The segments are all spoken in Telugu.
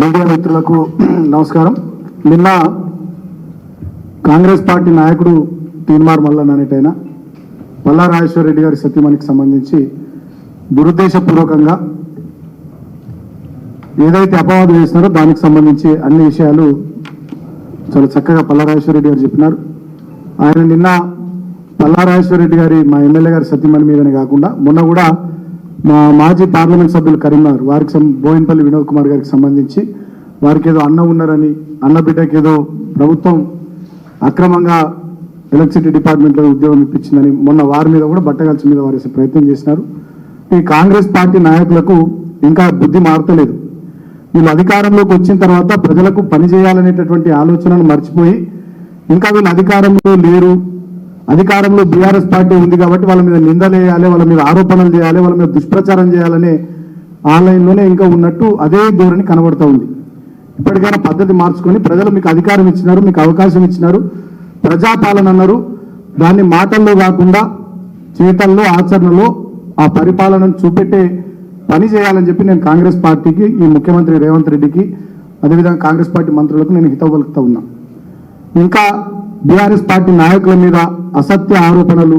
మీడియా మిత్రులకు నమస్కారం. నిన్న కాంగ్రెస్ పార్టీ నాయకుడు తీన్మార్ మల్లన్ అనేటైన పల్లా రాజేశ్వర రెడ్డి గారి సత్యమణికి సంబంధించి దురుద్దేశపూర్వకంగా ఏదైతే అపవాదం చేస్తున్నారో దానికి సంబంధించి అన్ని విషయాలు చాలా చక్కగా పల్లారాజేశ్వర రెడ్డి గారు చెప్పినారు. ఆయన నిన్న పల్లారాజేశ్వర రెడ్డి గారి మా ఎమ్మెల్యే గారి సత్యమణి మీదనే కాకుండా మొన్న కూడా మా మాజీ పార్లమెంట్ సభ్యులు కరీంనగర్ వారికి బోయినపల్లి వినోద్ కుమార్ గారికి సంబంధించి వారికి ఏదో అన్న ఉన్నారని అన్న బిడ్డకి ఏదో ప్రభుత్వం అక్రమంగా ఎలక్ట్రిసిటీ డిపార్ట్మెంట్లో ఉద్యోగం ఇప్పించిందని మొన్న వారి మీద కూడా బట్టగాల్చి మీద వారేసే ప్రయత్నం చేసినారు. ఈ కాంగ్రెస్ పార్టీ నాయకులకు ఇంకా బుద్ధి మారతలేదు. వీళ్ళు అధికారంలోకి వచ్చిన తర్వాత ప్రజలకు పని చేయాలనేటటువంటి ఆలోచనను మర్చిపోయి ఇంకా వీళ్ళు అధికారంలో లేరు అధికారంలో బీఆర్ఎస్ పార్టీ ఉంది కాబట్టి వాళ్ళ మీద నిందలేయాలి వాళ్ళ మీద ఆరోపణలు చేయాలి వాళ్ళ మీద దుష్ప్రచారం చేయాలనే ఆన్లైన్లోనే ఇంకా ఉన్నట్టు అదే ధోరణి కనబడుతూ ఉంది. ఇప్పటికైనా పద్ధతి మార్చుకొని ప్రజలు మీకు అధికారం ఇచ్చినారు మీకు అవకాశం ఇచ్చినారు ప్రజాపాలన అన్నారు. దాన్ని మాటల్లో కాకుండా చేతల్లో ఆచరణలో ఆ పరిపాలనను చూపెట్టే పని చేయాలని చెప్పి నేను కాంగ్రెస్ పార్టీకి ఈ ముఖ్యమంత్రి రేవంత్ రెడ్డికి అదేవిధంగా కాంగ్రెస్ పార్టీ మంత్రులకు నేను హితవు పలుకుతా ఉన్నా. ఇంకా బీఆర్ఎస్ పార్టీ నాయకుల మీద అసత్య ఆరోపణలు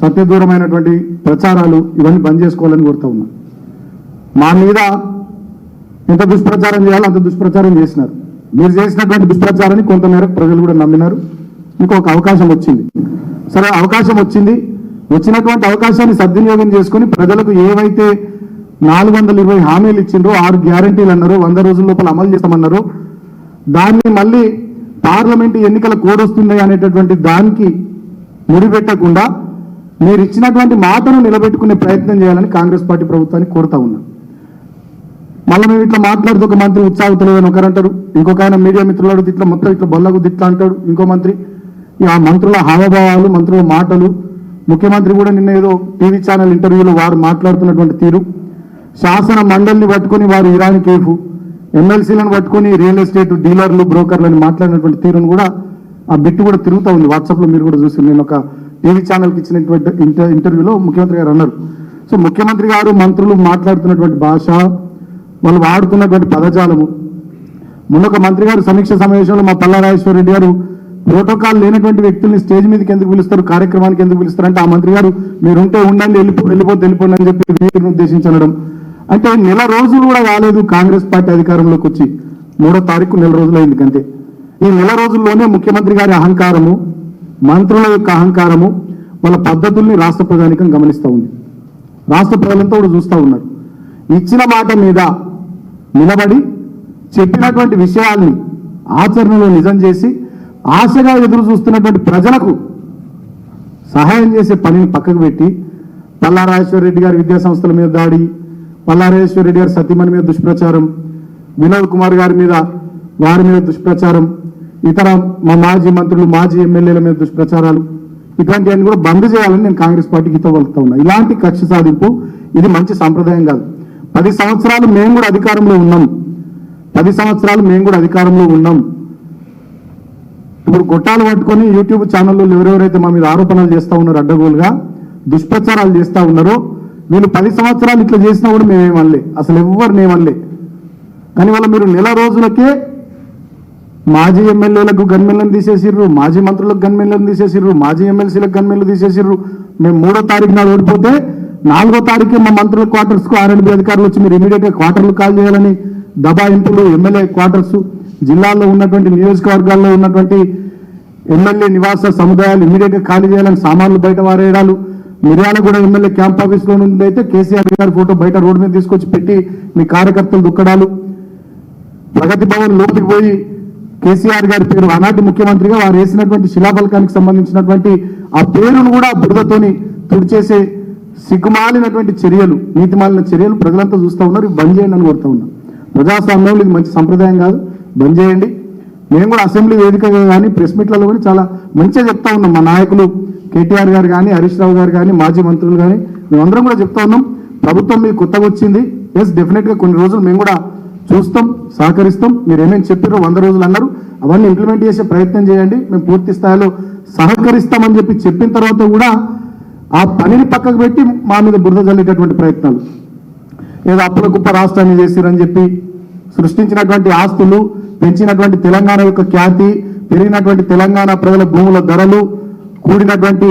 సత్యదూరమైనటువంటి ప్రచారాలు ఇవన్నీ బంద్ చేసుకోవాలని కోరుతా ఉన్నా. మా మీద ఎంత దుష్ప్రచారం చేయాలో అంత దుష్ప్రచారం చేసినారు. మీరు చేసినటువంటి దుష్ప్రచారాన్ని కొంతమేరకు ప్రజలు కూడా నమ్మినారు. ఇంకొక అవకాశం వచ్చింది. సరే అవకాశం వచ్చింది. వచ్చినటువంటి అవకాశాన్ని సద్వినియోగం చేసుకొని ప్రజలకు ఏవైతే నాలుగు వందల ఇరవై హామీలు ఇచ్చిండ్రో ఆరు గ్యారంటీలు అన్నారో వంద రోజుల లోపల అమలు చేస్తామన్నారో దాన్ని మళ్ళీ పార్లమెంటు ఎన్నికల కోడ్ వస్తున్నాయి అనేటటువంటి దానికి ముడిపెట్టకుండా మీరు ఇచ్చినటువంటి మాటను నిలబెట్టుకునే ప్రయత్నం చేయాలని కాంగ్రెస్ పార్టీ ప్రభుత్వాన్ని కోరుతా ఉన్నా. మళ్ళీ మేము ఇట్లా మాట్లాడుతూ ఒక మంత్రి ఉత్సాహతలేదని ఒకరంటారు ఇంకొక ఆయన మీడియా మిత్రులు ఇట్లా మొత్తం ఇట్లా బొల్లకు దిట్లా అంటాడు. ఇంకో మంత్రి ఆ మంత్రుల హావభావాలు మంత్రుల మాటలు ముఖ్యమంత్రి కూడా నిన్న ఏదో టీవీ ఛానల్ ఇంటర్వ్యూలో వారు మాట్లాడుతున్నటువంటి తీరు. శాసన మండలిని పట్టుకొని వారు ఇరాన్ కేఫ్ ఎమ్మెల్సీలను పట్టుకొని రియల్ ఎస్టేట్ డీలర్లు బ్రోకర్లను మాట్లాడినటువంటి తీరును కూడా ఆ బిట్టు కూడా తిరుగుతూ ఉంది. వాట్సాప్లో మీరు కూడా చూసి నేను ఒక టీవీ ఛానల్కి ఇచ్చినటువంటి ఇంటర్ ఇంటర్వ్యూలో ముఖ్యమంత్రి గారు అన్నారు. సో ముఖ్యమంత్రి గారు మంత్రులు మాట్లాడుతున్నటువంటి భాష వాళ్ళు వాడుతున్నటువంటి పదజాలము. మొన్న ఒక మంత్రి గారు సమీక్ష సమావేశంలో మా పల్లారాజేశ్వర రెడ్డి గారు ప్రోటోకాల్ లేనటువంటి వ్యక్తుల్ని స్టేజ్ మీదకి ఎందుకు పిలుస్తారు? కార్యక్రమానికి ఎందుకు పిలుస్తారు? అంటే ఆ మంత్రి గారు మీరుంటే ఉండండి వెళ్ళిపో వెళ్ళిపోతే వెళ్ళిపోండి అని చెప్పి వీరిని ఉద్దేశించి అనడం అంటే నెల రోజులు కూడా కాలేదు కాంగ్రెస్ పార్టీ అధికారంలోకి వచ్చి. మూడో తారీఖు నెల రోజులైంది అంతే ఈ నెల రోజుల్లోనే ముఖ్యమంత్రి గారి అహంకారము మంత్రుల యొక్క అహంకారము వాళ్ళ పద్ధతుల్ని రాష్ట్ర ప్రధానికం గమనిస్తూ ఉంది. రాష్ట్ర ప్రజలంతా కూడా చూస్తూ ఉన్నారు. ఇచ్చిన మాట మీద నిలబడి చెప్పినటువంటి విషయాల్ని ఆచరణలో నిజం చేసి ఆశగా ఎదురు చూస్తున్నటువంటి ప్రజలకు సహాయం చేసే పనిని పక్కకు పెట్టి పల్లారాజేశ్వర రెడ్డి గారి విద్యా సంస్థల మీద దాడి పల్లారాజేశ్వర రెడ్డి గారి సతీమణి మీద దుష్ప్రచారం వినోద్ కుమార్ గారి మీద వారి మీద దుష్ప్రచారం ఇతర మా మాజీ మంత్రులు మాజీ ఎమ్మెల్యేల మీద దుష్ప్రచారాలు ఇట్లాంటివన్నీ కూడా బంద్ చేయాలని నేను కాంగ్రెస్ పార్టీకి ఇతవలుతా ఉన్నా. ఇలాంటి కక్ష సాధింపు ఇది మంచి సాంప్రదాయం కాదు. పది సంవత్సరాలు మేము కూడా అధికారంలో ఉన్నాం. పది సంవత్సరాలు మేము కూడా అధికారంలో ఉన్నాం. ఇప్పుడు గొట్టాలు పట్టుకొని యూట్యూబ్ ఛానల్లో ఎవరెవరైతే మా మీద ఆరోపణలు చేస్తూ ఉన్నారు అడ్డగోలుగా దుష్ప్రచారాలు చేస్తూ ఉన్నారో వీళ్ళు పది సంవత్సరాలు ఇట్లా చేసినా కూడా మేమేమనలే అసలు ఎవ్వరు మేమనలే కానీ వాళ్ళ మీరు నెల రోజులకే మాజీ ఎమ్మెల్యేలకు గన్మెన్లను తీసేసిర్రు మాజీ మంత్రులకు గన్మెన్లను తీసేసిర్రు మాజీ ఎమ్మెల్సీలకు గన్మెన్లు తీసేసిర్రు. మేము మూడో తారీఖు నాడు ఓడిపోతే నాలుగో తారీఖు మా మంత్రుల క్వార్టర్స్కు ఆర్ఎండ్బి అధికారులు వచ్చి మీరు ఇమీడియట్గా క్వార్టర్లు కాల్ చేయాలని దబాయింపులు ఎమ్మెల్యే క్వార్టర్స్ జిల్లాల్లో ఉన్నటువంటి నియోజకవర్గాల్లో ఉన్నటువంటి ఎమ్మెల్యే నివాస సముదాయాలు ఇమీడియట్గా ఖాళీ చేయాలని సామాన్లు బయట వారేయడాలు. మిర్యాలగూడ ఎమ్మెల్యే క్యాంప్ ఆఫీస్లో నుండి అయితే కేసీఆర్ గారి ఫోటో బయట రోడ్డు మీద తీసుకొచ్చి పెట్టి మీ కార్యకర్తలు దుక్కడాలు. ప్రగతి భవన్ లోపలికి పోయి కేసీఆర్ గారి పేరు ఆనాటి ముఖ్యమంత్రిగా వారు వేసినటువంటి శిలాఫలకానికి సంబంధించినటువంటి ఆ పేరును కూడా బురదతోని తుడిచేసే సిగ్గుమాలినటువంటి చర్యలు నీతిమాలిన చర్యలు ప్రజలంతా చూస్తూ ఉన్నారు. బంద్ చేయండి అని కోరుతా ఉన్నా. ప్రజాస్వామ్యంలో ఇది మంచి సంప్రదాయం కాదు. బంద్ చేయండి. మేము కూడా అసెంబ్లీ వేదికగా కానీ ప్రెస్ మీట్లలో కూడా చాలా మంచిగా చెప్తా ఉన్నాం. మా నాయకులు కేటీఆర్ గారు కానీ హరీష్ రావు గారు కానీ మాజీ మంత్రులు కానీ మేమందరం కూడా చెప్తా ఉన్నాం. ప్రభుత్వం మీకు కొత్తగా వచ్చింది. ఎస్ డెఫినెట్గా కొన్ని రోజులు మేము కూడా చూస్తాం సహకరిస్తాం. మీరు ఏమేమి చెప్పారో వంద రోజులు అన్నారు. అవన్నీ ఇంప్లిమెంట్ చేసే ప్రయత్నం చేయండి. మేము పూర్తి స్థాయిలో సహకరిస్తామని చెప్పి చెప్పిన తర్వాత కూడా ఆ పనిని పక్కకు పెట్టి మా మీద బురద జల్లేటటువంటి ప్రయత్నాలు. ఏదో అప్పుల కుప్ప రాష్ట్రాన్ని చేసిరని చెప్పి సృష్టించినటువంటి ఆస్తులు పెంచినటువంటి తెలంగాణ యొక్క ఖ్యాతి పెరిగినటువంటి తెలంగాణ ప్రజల భూముల ధరలు కూడినటువంటి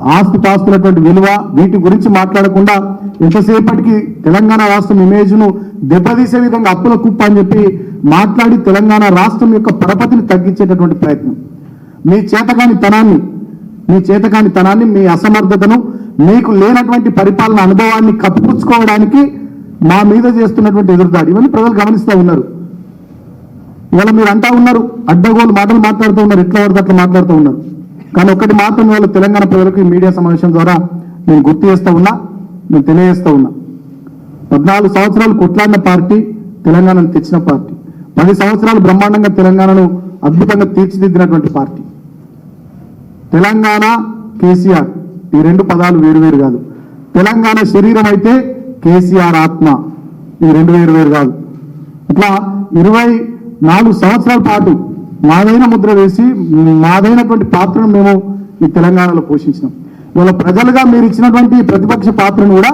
ఆస్తి పాస్తులటువంటి విలువ వీటి గురించి మాట్లాడకుండా ఎంతసేపటికి తెలంగాణ రాష్ట్రం ఇమేజ్ను దెబ్బతీసే విధంగా అప్పుల కుప్ప అని చెప్పి మాట్లాడి తెలంగాణ రాష్ట్రం యొక్క పరపతిని తగ్గించేటటువంటి ప్రయత్నం. మీ చేతకాని తనాన్ని మీ చేతకాని తనాన్ని మీ అసమర్థతను మీకు లేనటువంటి పరిపాలన అనుభవాన్ని కప్పిపుచ్చుకోవడానికి మా మీద చేస్తున్నటువంటి ఎదురుదాడి. ఇవన్నీ ప్రజలు గమనిస్తూ ఉన్నారు. ఇవాళ మీరు అంటా ఉన్నారు అడ్డగోలు మాటలు మాట్లాడుతూ ఉన్నారు ఎట్లా పడితే అట్లా మాట్లాడుతూ ఉన్నారు. కానీ ఒకటి మాత్రం వాళ్ళు తెలంగాణ ప్రజలకు ఈ మీడియా సమావేశం ద్వారా నేను గుర్తు చేస్తూ ఉన్నా నేను తెలియజేస్తూ ఉన్నా. పద్నాలుగు సంవత్సరాలు కొట్లాడిన పార్టీ తెలంగాణను తెచ్చిన పార్టీ. పది సంవత్సరాలు బ్రహ్మాండంగా తెలంగాణను అద్భుతంగా తీర్చిదిద్దినటువంటి పార్టీ. తెలంగాణ కేసీఆర్. ఈ రెండు పదాలు వేరు వేరు కాదు. తెలంగాణ శరీరం అయితే కేసీఆర్ ఆత్మ. ఈ రెండు వేరు వేరు కాదు. ఇట్లా ఇరవై నాలుగు సంవత్సరాల పాటు మాదైన ముద్ర వేసి మాదైనటువంటి పాత్రను మేము ఈ తెలంగాణలో పోషించినాం. ఇవాళ ప్రజలుగా మీరు ఇచ్చినటువంటి ప్రతిపక్ష పాత్రను కూడా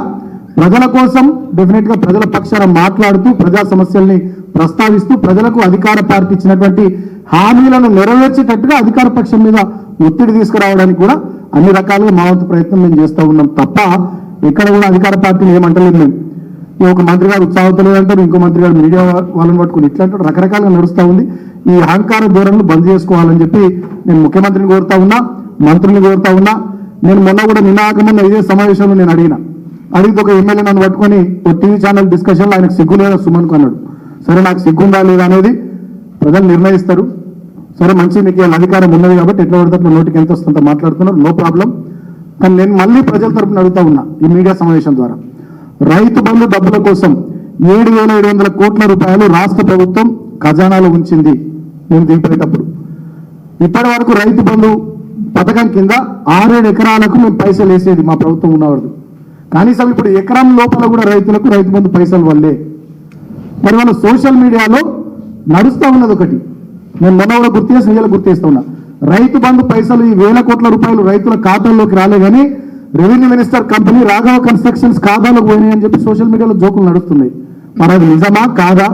ప్రజల కోసం డెఫినెట్గా ప్రజల పక్షాన మాట్లాడుతూ ప్రజా సమస్యల్ని ప్రస్తావిస్తూ ప్రజలకు అధికార పార్టీ ఇచ్చినటువంటి హామీలను నెరవేర్చేటట్టుగా అధికార పక్షం మీద ఒత్తిడి తీసుకురావడానికి కూడా అన్ని రకాలుగా మా వంతు ప్రయత్నం మేము చేస్తూ ఉన్నాం తప్ప ఇక్కడ కూడా అధికార పార్టీని ఏమంటలేదు మేము. ఒక మంత్రి గారు ఉత్సాహంతో లేదంటారు ఇంకో మంత్రి గారు మీడియా వాళ్ళని పట్టుకుని ఇట్లా రకరకాలుగా నడుస్తూ ఉంది. ఈ అహంకార ధోరణులు బంద్ చేసుకోవాలని చెప్పి నేను ముఖ్యమంత్రిని కోరుతా ఉన్నా మంత్రుల్ని కోరుతా ఉన్నా. నేను మొన్న కూడా నినాకమున్న ఇదే సమావేశంలో నేను అడిగిన. అడిగితే ఒక ఎమ్మెల్యే నన్ను పట్టుకొని ఒక టీవీ ఛానల్ డిస్కషన్లో ఆయనకు సిగ్గు లేదా సుమన్కు అన్నాడు. సరే నాకు సిగ్గుందా లేదా అనేది ప్రజలు నిర్ణయిస్తారు. సరే మంచి మీకు అధికారం ఉన్నది కాబట్టి ఎట్లా పడితే అట్లా నోటికి ఎంత వస్తుందో మాట్లాడుతున్నారు. No problem. కానీ నేను మళ్ళీ ప్రజల తరపున అడుగుతా ఉన్నా ఈ మీడియా సమావేశం ద్వారా. రైతు బంధు డబ్బుల కోసం ఏడు వేల ఏడు వందల కోట్ల రూపాయలు రాష్ట్ర ప్రభుత్వం ఖజానాలో ఉంచింది. నేను దిగిపోయేటప్పుడు ఇప్పటి వరకు రైతు బంధు పథకం కింద ఆరేడు ఎకరాలకు మేము పైసలు వేసేది మా ప్రభుత్వం ఉన్నవాడు కనీసం ఇప్పుడు ఎకరం లోపల కూడా రైతులకు రైతు బంధు పైసలు వల్లే మరి వాళ్ళ సోషల్ మీడియాలో నడుస్తూ ఉన్నది ఒకటి. నేను మొన్న కూడా గుర్తు చేసి నిజాలు గుర్తిస్తూ ఉన్నా. రైతు బంధు పైసలు ఈ వేల కోట్ల రూపాయలు రైతుల ఖాతాల్లోకి రాలే కానీ revenue minister company Raghava constructions ఖాతాలకు పోయినాయి అని చెప్పి సోషల్ మీడియాలో జోకులు నడుస్తున్నాయి. మరి అది నిజమా కాదా?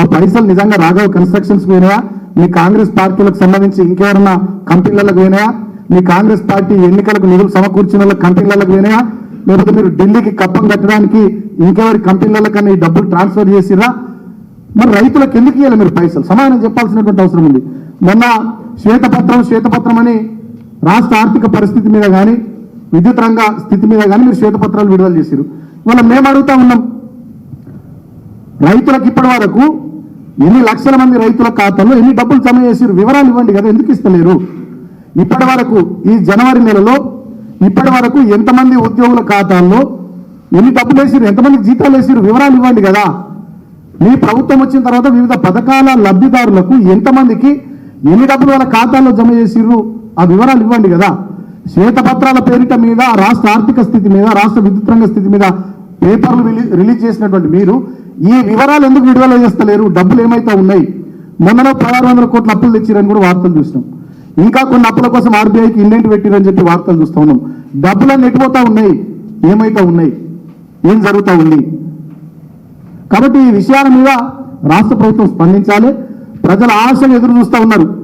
ఆ పైసలు నిజంగా రాఘవ కన్స్ట్రక్షన్స్ పోయినాయా? మీ కాంగ్రెస్ పార్టీలకు సంబంధించి ఇంకెవరన్నా కంపెనీలకు పోయినాయా? మీ కాంగ్రెస్ పార్టీ ఎన్నికలకు నిధులు సమకూర్చిన వాళ్ళ కంపెనీలకు పోయినాయా? లేకపోతే మీరు ఢిల్లీకి కప్పం కట్టడానికి ఇంకెవరి కంపెనీలకన్నా ఈ డబ్బులు ట్రాన్స్ఫర్ చేసిరా మరి రైతులకు ఎందుకు ఇవ్వాలి మీరు పైసలు? సమాధానం చెప్పాల్సినటువంటి అవసరం ఉంది. మొన్న శ్వేతపత్రం శ్వేతపత్రం అని రాష్ట్ర ఆర్థిక పరిస్థితి మీద కానీ విద్యుత్ రంగ స్థితి మీద కానీ మీరు శ్వేతపత్రాలు విడుదల చేశారు ఇవాళ మేము అడుగుతా ఉన్నాం. రైతులకు ఇప్పటి వరకు ఎన్ని లక్షల మంది రైతుల ఖాతాల్లో ఎన్ని డబ్బులు జమ చేసారు వివరాలు ఇవ్వండి కదా ఎందుకు ఇస్తలేరు? ఇప్పటి వరకు ఈ జనవరి నెలలో ఇప్పటి వరకు ఎంతమంది ఉద్యోగుల ఖాతాల్లో ఎన్ని డబ్బులు వేసారు ఎంతమంది జీతాలు వేసారు వివరాలు ఇవ్వండి కదా. మీ ప్రభుత్వం వచ్చిన తర్వాత వివిధ పథకాల లబ్ధిదారులకు ఎంతమందికి ఎన్ని డబ్బులు వాళ్ళ ఖాతాల్లో జమ చేసిర్రు? ఆ వివరాలు ఇవ్వండి కదా. శ్వేతపత్రాల పేరిట మీద రాష్ట్ర ఆర్థిక స్థితి మీద రాష్ట్ర విద్యుత్ రంగ స్థితి మీద పేపర్లు రిలీ- రిలీజ్ చేసినటువంటి మీరు ఈ వివరాలు ఎందుకు విడుదల చేస్తలేరు? డబ్బులు ఏమైతే ఉన్నాయి? మొన్నలో పదహారు వందల కోట్ల అప్పులు తెచ్చిరని కూడా వార్తలు చూసినాం ఇంకా కొన్ని అప్పుల కోసం ఆర్బీఐకి ఇండెంట్ పెట్టిరని చెప్పి వార్తలు చూస్తూ ఉన్నాం. డబ్బులన్నీ ఎటుపోతా ఉన్నాయి? ఏమైతే ఉన్నాయి? ఏం జరుగుతూ ఉంది? కాబట్టి ఈ విషయాల మీద రాష్ట్ర ప్రభుత్వం స్పందించాలి. ప్రజల ఆశలు ఎదురు చూస్తూ ఉన్నారు.